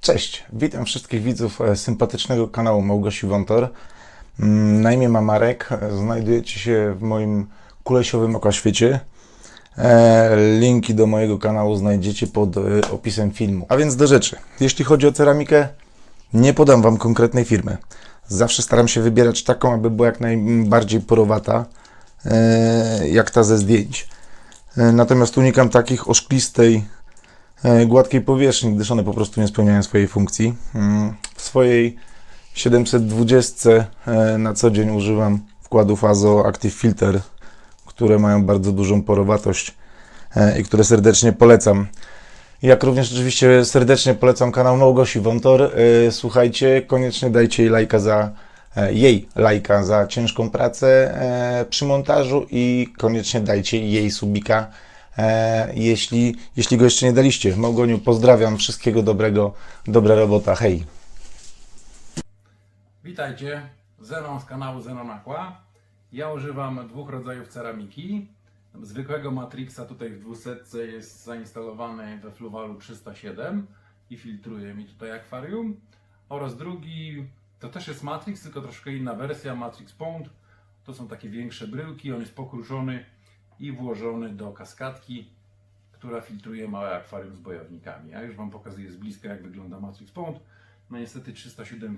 Cześć, witam wszystkich widzów e, sympatycznego kanału Małgosi Wątor. Mm, Na imię ma Marek, e, znajdujecie się w moim kulesiowym okłaświecie. E, Linki do mojego kanału znajdziecie pod opisem filmu. A więc do rzeczy. Jeśli chodzi o ceramikę, nie podam Wam konkretnej firmy. Zawsze staram się wybierać taką, aby była jak najbardziej porowata, jak ta ze zdjęć. Natomiast unikam takich o szklistej, e, gładkiej powierzchni, gdyż one po prostu nie spełniają swojej funkcji. Mm, W swojej 720 e, na co dzień używam wkładów Azo Active Filter, które mają bardzo dużą porowatość e, i które serdecznie polecam. Jak również oczywiście serdecznie polecam kanał Małgosi Wątor. E, Słuchajcie, koniecznie dajcie jej lajka za e, jej lajka za ciężką pracę e, przy montażu i koniecznie dajcie jej subika, e, jeśli, jeśli go jeszcze nie daliście. Małgoniu, pozdrawiam, wszystkiego dobrego, dobra robota, hej! Witajcie, Zenon z kanału Zenon Aqua. Ja używam dwóch rodzajów ceramiki. Zwykłego Matrixa tutaj w 200 jest zainstalowany we Fluwalu 307 i filtruje mi tutaj akwarium. Oraz drugi, to też jest Matrix, tylko troszkę inna wersja, Matrix Pond. To są takie większe bryłki, on jest pokruszony i włożony do kaskadki, która filtruje małe akwarium z bojownikami. Ja już Wam pokazuję z bliska jak wygląda Matrix Pond. No niestety 307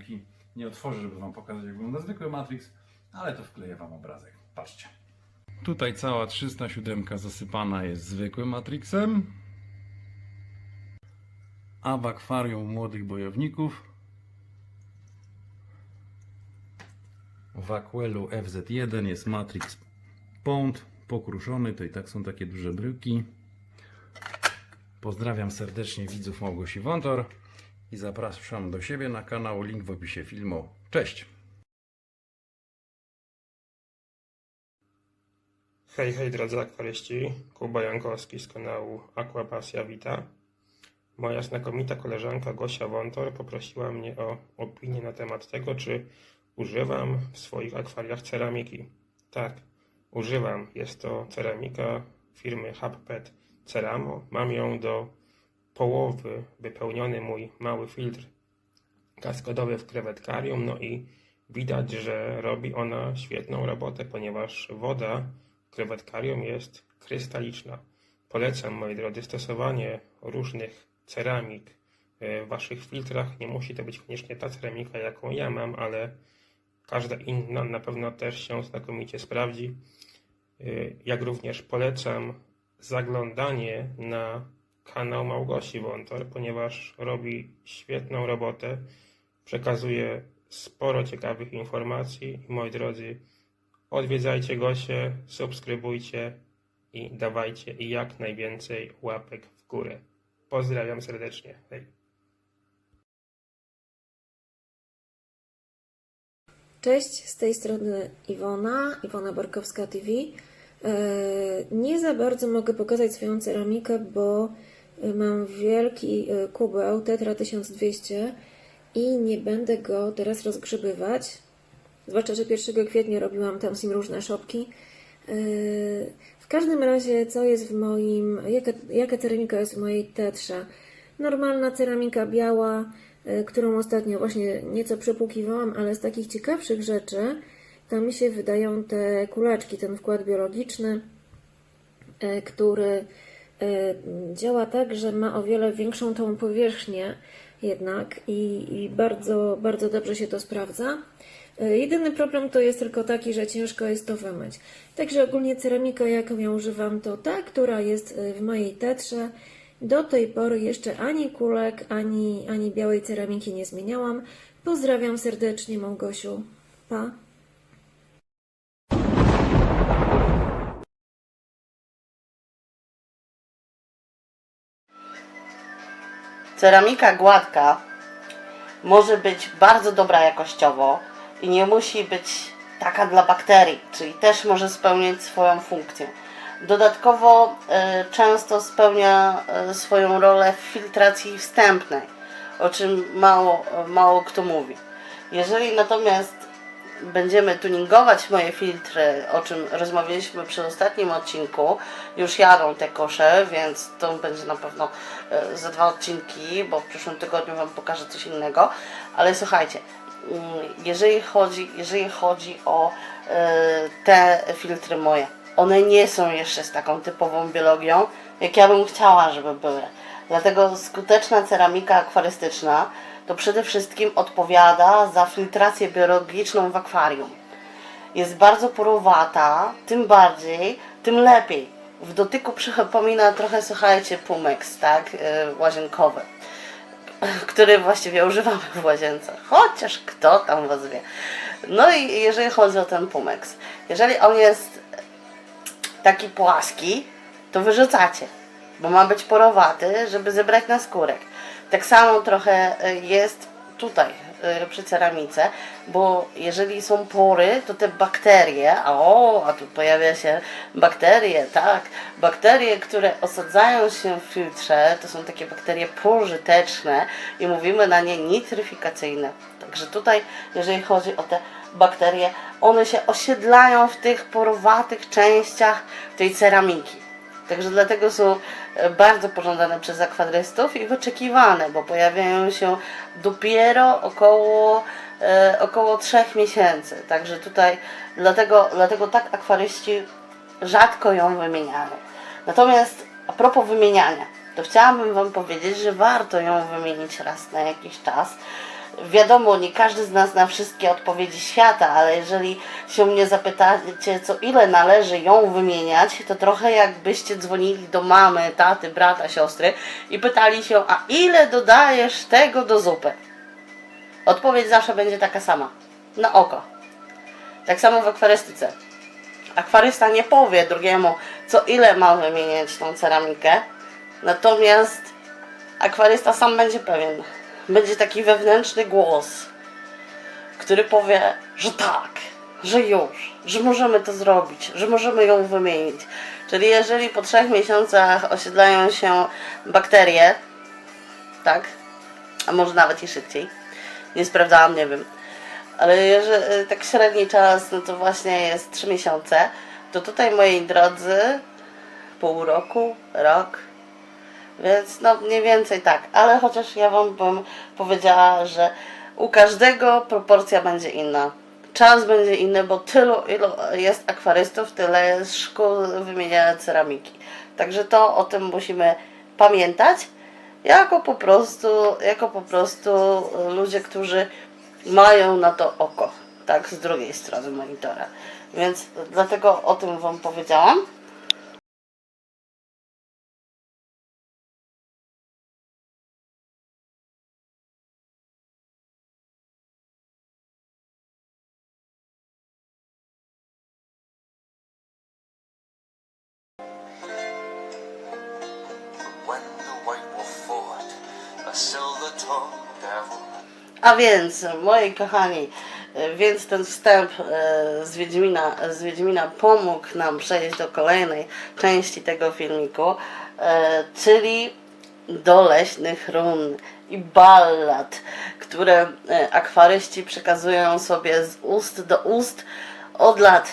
nie otworzę, żeby Wam pokazać jak wygląda zwykły Matrix, ale to wkleję Wam obrazek. Patrzcie. Tutaj cała 307 zasypana jest zwykłym Matrixem. A w akwarium młodych bojowników w Aquelu FZ1 jest Matrix Pond pokruszony, to i tak są takie duże bryłki. Pozdrawiam serdecznie widzów Małgosi Wątor i zapraszam do siebie na kanał, link w opisie filmu. Cześć! Hej, hej drodzy akwaryści, Kuba Jankowski z kanału Aquapasja Vita. Moja znakomita koleżanka Gosia Wątor poprosiła mnie o opinię na temat tego, czy używam w swoich akwariach ceramiki. Tak, używam. Jest to ceramika firmy HubPet Ceramo. Mam ją do połowy wypełniony mój mały filtr kaskadowy w krewetkarium, no i widać, że robi ona świetną robotę, ponieważ woda w krewetkarium jest krystaliczna. Polecam, moi drodzy, stosowanie różnych ceramik e, w waszych filtrach. Nie musi to być koniecznie ta ceramika, jaką ja mam, ale każda inna na pewno też się znakomicie sprawdzi. E, Jak również polecam zaglądanie na kanał Małgosi Wątor, ponieważ robi świetną robotę, przekazuje sporo ciekawych informacji moi drodzy, odwiedzajcie Gosię, subskrybujcie i dawajcie jak najwięcej łapek w górę. Pozdrawiam serdecznie. Hej. Cześć, z tej strony Iwona, Iwona Borkowska TV. E, Nie za bardzo mogę pokazać swoją ceramikę, bo e, mam wielki e, kubeł Tetra 1200 i nie będę go teraz rozgrzebywać. Zwłaszcza, że 1 kwietnia robiłam tam z nim różne szopki. W każdym razie, co jest w moim, jaka, jaka ceramika jest w mojej tetrze? Normalna ceramika biała, którą ostatnio właśnie nieco przepłukiwałam, ale z takich ciekawszych rzeczy, to mi się wydają te kuleczki, ten wkład biologiczny, e, który e, działa tak, że ma o wiele większą tą powierzchnię jednak i, i bardzo, bardzo dobrze się to sprawdza. E, Jedyny problem to jest tylko taki, że ciężko jest to wymyć. Także ogólnie ceramika, jaką ja używam, to ta, która jest w mojej tetrze. Do tej pory jeszcze ani kulek, ani, ani białej ceramiki nie zmieniałam. Pozdrawiam serdecznie Małgosiu. Pa! Ceramika gładka może być bardzo dobra jakościowo i nie musi być taka dla bakterii, czyli też może spełniać swoją funkcję. Dodatkowo e, często spełnia e, swoją rolę w filtracji wstępnej, o czym mało, mało kto mówi. Jeżeli natomiast będziemy tuningować moje filtry, o czym rozmawialiśmy przy ostatnim odcinku. Już jadą te kosze, więc to będzie na pewno e, za dwa odcinki, bo w przyszłym tygodniu Wam pokażę coś innego. Ale słuchajcie, mm, jeżeli chodzi, jeżeli chodzi o e, te filtry moje, one nie są jeszcze z taką typową biologią, jak ja bym chciała, żeby były. Dlatego skuteczna ceramika akwarystyczna to przede wszystkim odpowiada za filtrację biologiczną w akwarium. Jest bardzo porowata, tym bardziej, tym lepiej. W dotyku przypomina trochę, słuchajcie, Pumex, tak, yy, łazienkowy, który właściwie używamy w łazience. Chociaż kto tam was wie. No i jeżeli chodzi o ten Pumex, jeżeli on jest taki płaski, to wyrzucacie, bo ma być porowaty, żeby zebrać na skórek. Tak samo trochę y, jest tutaj y, przy ceramice, bo jeżeli są pory, to te bakterie, a o, a tu pojawia się bakterie, tak, bakterie, które osadzają się w filtrze, to są takie bakterie pożyteczne i mówimy na nie nitryfikacyjne. Także tutaj, jeżeli chodzi o te bakterie, one się osiedlają w tych porowatych częściach tej ceramiki. Także dlatego są e, bardzo pożądane przez akwadrystów i wyczekiwane, bo pojawiają się dopiero około, e, około 3 miesięcy. Także tutaj dlatego, dlatego tak akwaryści rzadko ją wymieniają. Natomiast a propos wymieniania, to chciałabym Wam powiedzieć, że warto ją wymienić raz na jakiś czas. Wiadomo, nie każdy z nas zna wszystkie odpowiedzi świata, ale jeżeli się mnie zapytacie, co ile należy ją wymieniać, to trochę jakbyście dzwonili do mamy, taty, brata, siostry i pytali się, a ile dodajesz tego do zupy? Odpowiedź zawsze będzie taka sama. Na oko. Tak samo w akwarystyce. Akwarysta nie powie drugiemu, co ile ma wymieniać tą ceramikę, natomiast akwarysta sam będzie pewien. Będzie taki wewnętrzny głos, który powie, że tak, że już, że możemy to zrobić, że możemy ją wymienić. Czyli jeżeli po trzech miesiącach osiedlają się bakterie, tak, a może nawet i szybciej, nie sprawdzałam, nie wiem, ale jeżeli tak średni czas, no to właśnie jest 3 miesiące, to tutaj moi drodzy, pół roku, rok, więc no mniej więcej tak, ale chociaż ja Wam bym powiedziała, że u każdego proporcja będzie inna. Czas będzie inny, bo tylu ilu jest akwarystów, tyle jest szkół wymieniania ceramiki. Także to o tym musimy pamiętać, jako po prostu, jako po prostu ludzie, którzy mają na to oko, tak, z drugiej strony monitora. Więc dlatego o tym Wam powiedziałam. A więc, moi kochani, więc ten wstęp e, z Wiedźmina, z Wiedźmina pomógł nam przejść do kolejnej części tego filmiku, e, czyli do leśnych run i ballad, które e, akwaryści przekazują sobie z ust do ust od lat.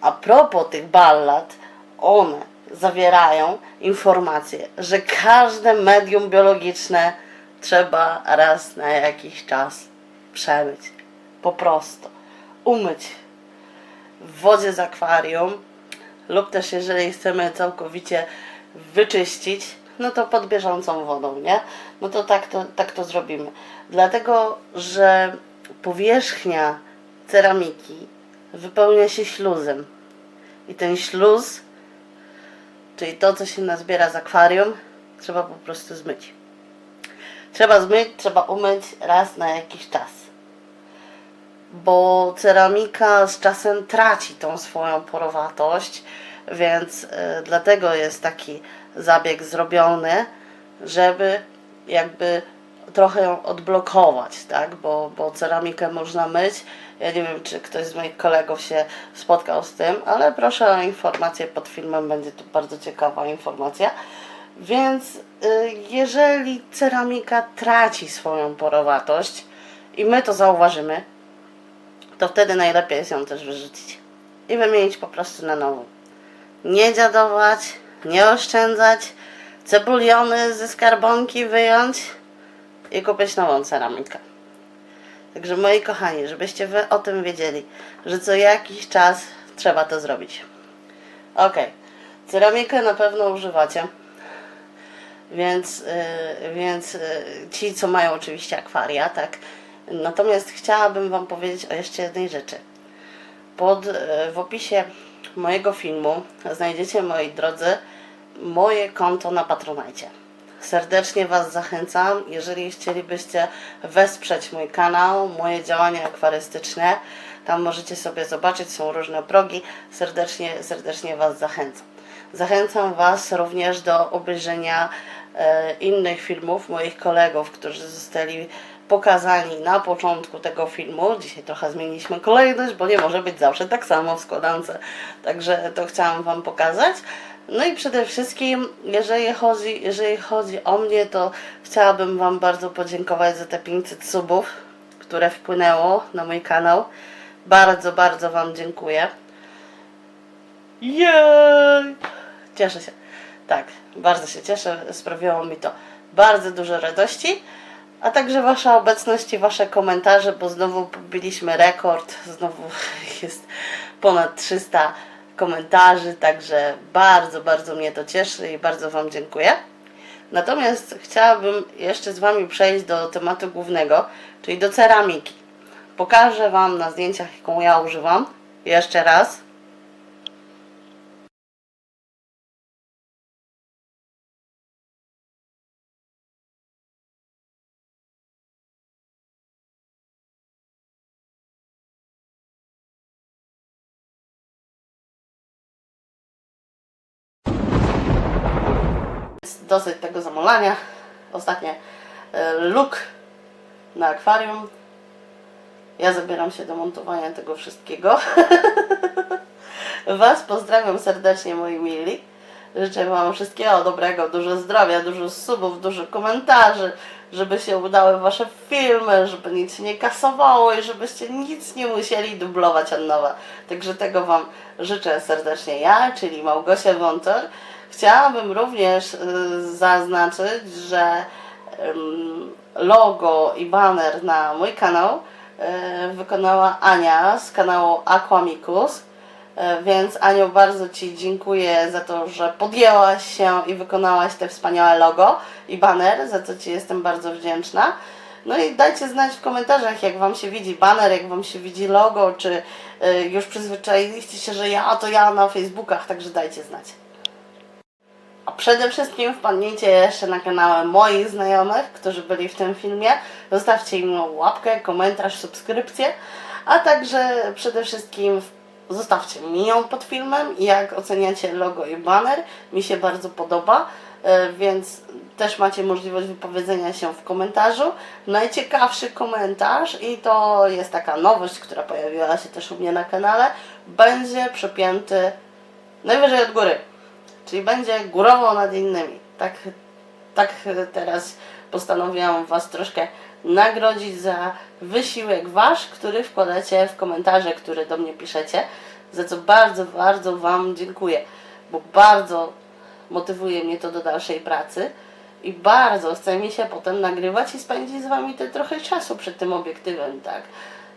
A propos tych ballad, one zawierają informacje, że każde medium biologiczne trzeba raz na jakiś czas przemyć. Po prostu. Umyć w wodzie z akwarium lub też jeżeli chcemy całkowicie wyczyścić, no to pod bieżącą wodą, nie? No to tak to, tak to zrobimy. Dlatego, że powierzchnia ceramiki wypełnia się śluzem. I ten śluz, czyli to, co się nazbiera z akwarium, trzeba po prostu zmyć. Trzeba zmyć, trzeba umyć raz na jakiś czas. Bo ceramika z czasem traci tą swoją porowatość, więc y, dlatego jest taki zabieg zrobiony, żeby jakby trochę ją odblokować, tak? Bo, bo ceramikę można myć. Ja nie wiem, czy ktoś z moich kolegów się spotkał z tym, ale proszę o informację pod filmem, będzie tu bardzo ciekawa informacja. Więc y, jeżeli ceramika traci swoją porowatość i my to zauważymy, to wtedy najlepiej jest ją też wyrzucić i wymienić po prostu na nową. Nie dziadować, nie oszczędzać, cebuliony ze skarbonki wyjąć i kupić nową ceramikę. Także moi kochani, żebyście wy o tym wiedzieli, że co jakiś czas trzeba to zrobić. Ok, ceramikę na pewno używacie. Więc, yy, więc yy, ci, co mają oczywiście akwaria, tak. Natomiast chciałabym Wam powiedzieć o jeszcze jednej rzeczy. Pod, yy, w opisie mojego filmu znajdziecie, moi drodzy, moje konto na Patronite. Serdecznie Was zachęcam, jeżeli chcielibyście wesprzeć mój kanał, moje działania akwarystyczne, tam możecie sobie zobaczyć, są różne progi. Serdecznie, serdecznie Was zachęcam. Zachęcam Was również do obejrzenia e, innych filmów moich kolegów, którzy zostali pokazani na początku tego filmu. Dzisiaj trochę zmieniliśmy kolejność, bo nie może być zawsze tak samo w składance. Także to chciałam Wam pokazać. No i przede wszystkim, jeżeli chodzi, jeżeli chodzi o mnie, to chciałabym Wam bardzo podziękować za te 500 subów, które wpłynęło na mój kanał. Bardzo, bardzo Wam dziękuję. Jej! Cieszę się. Tak, bardzo się cieszę. Sprawiło mi to bardzo dużo radości. A także Wasza obecność i Wasze komentarze, bo znowu pobiliśmy rekord. Znowu jest ponad 300 komentarzy, także bardzo, bardzo mnie to cieszy i bardzo Wam dziękuję. Natomiast chciałabym jeszcze z Wami przejść do tematu głównego, czyli do ceramiki. Pokażę Wam na zdjęciach, jaką ja używam. Jeszcze raz. Dosyć tego zamolania. Ostatnie e, look na akwarium. Ja zabieram się do montowania tego wszystkiego. Was pozdrawiam serdecznie, moi mili. Życzę Wam wszystkiego dobrego, dużo zdrowia, dużo subów, dużo komentarzy, żeby się udały Wasze filmy, żeby nic nie kasowało i żebyście nic nie musieli dublować od nowa. Także tego Wam życzę serdecznie ja, czyli Małgosia Wątor. Chciałabym również y, zaznaczyć, że logo i banner na mój kanał y, wykonała Ania z kanału Aquamicus. Y, Więc Aniu, bardzo Ci dziękuję za to, że podjęłaś się i wykonałaś te wspaniałe logo i banner, za co Ci jestem bardzo wdzięczna. No i dajcie znać w komentarzach, jak Wam się widzi banner, jak Wam się widzi logo, czy już przyzwyczailiście się, że ja to ja na Facebookach, także dajcie znać. A przede wszystkim wpadnijcie jeszcze na kanały moich znajomych, którzy byli w tym filmie. Zostawcie im łapkę, komentarz, subskrypcję, a także przede wszystkim zostawcie mi ją pod filmem, jak oceniacie logo i banner. Mi się bardzo podoba, e, więc też macie możliwość wypowiedzenia się w komentarzu. Najciekawszy komentarz i to jest taka nowość, która pojawiła się też u mnie na kanale, będzie przepięty najwyżej od góry czyli będzie górowo nad innymi. Tak, tak teraz postanowiłam Was troszkę nagrodzić za wysiłek Wasz, który wkładacie w komentarze, które do mnie piszecie, za co bardzo, bardzo Wam dziękuję, bo bardzo motywuje mnie to do dalszej pracy i bardzo chce mi się potem nagrywać i spędzić z Wami te trochę czasu przed tym obiektywem, tak?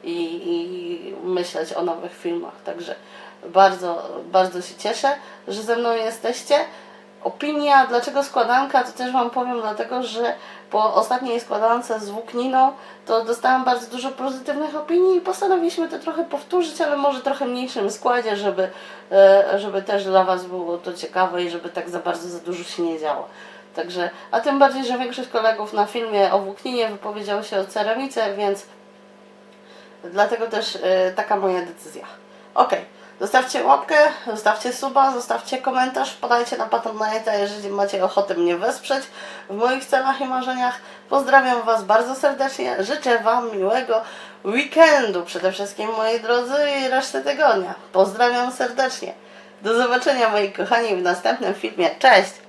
I, i myśleć o nowych filmach. Także bardzo, bardzo się cieszę, że ze mną jesteście. Opinia, dlaczego składanka, to też Wam powiem, dlatego że po ostatniej składance z włókniną to dostałam bardzo dużo pozytywnych opinii i postanowiliśmy to trochę powtórzyć, ale może trochę mniejszym składzie, żeby, e, żeby też dla Was było to ciekawe i żeby tak za bardzo za dużo się nie działo. Także, a tym bardziej, że większość kolegów na filmie o włókninie wypowiedziało się o ceramice, więc dlatego też e, taka moja decyzja. Ok, zostawcie łapkę, zostawcie suba, zostawcie komentarz, podajcie na Patronite, jeżeli macie ochotę mnie wesprzeć w moich celach i marzeniach. Pozdrawiam Was bardzo serdecznie, życzę Wam miłego weekendu przede wszystkim moi drodzy i resztę tygodnia. Pozdrawiam serdecznie. Do zobaczenia moi kochani w następnym filmie. Cześć!